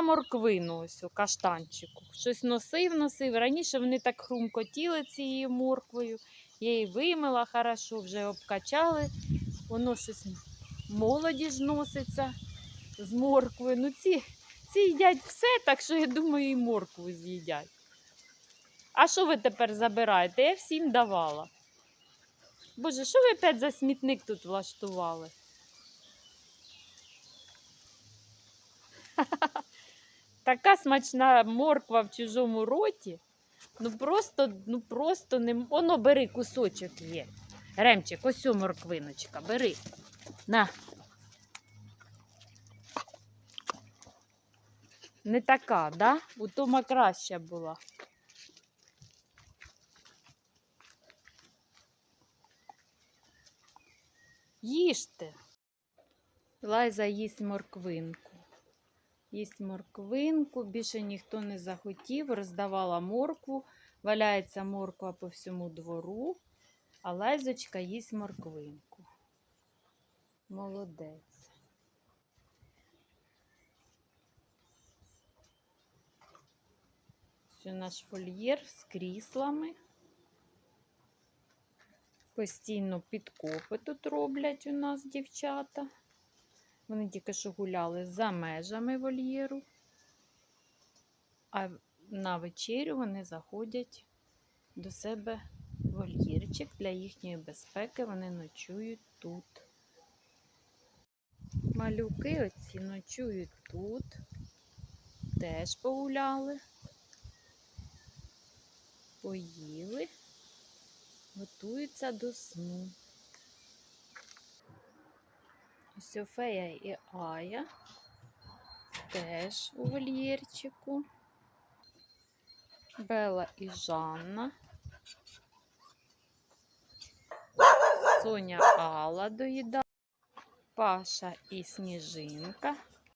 знайшла морквину ось у каштанчику. Щось носив, носив. Раніше вони так хрумкотіли цією морквою. Я її вимила хорошо, вже обкачали. Воно щось молоді ж носиться з морквою. Ну, ці, ці їдять все, так що я думаю, і моркву з'їдять. А що ви тепер забираєте? Я всім давала. Боже, що ви опять за смітник тут влаштували? Така смачна морква в чужому роті. Ну просто, ну просто не. Воно бери кусочок є. Ремчик, ось цю морквиночка, бери. На. Не така, да? У Тома краща була. Їжте. Лайза їсть морквинку. Їсть морквинку, більше ніхто не захотів, роздавала моркву, валяється морква по всьому двору, а Лайзочка їсть морквинку. Молодець. Це наш вольєр з кріслами. Постійно підкопи тут роблять у нас дівчата. Вони тільки що гуляли за межами вольєру, а на вечерю вони заходять до себе вольєрчик для їхньої безпеки. Вони ночують тут. Малюки оці ночують тут, теж погуляли, поїли, готуються до сну. Софея і Ая теж у вольєрчику. Бела і Жанна. Соня Алла доїдає. Паша і Сніжинка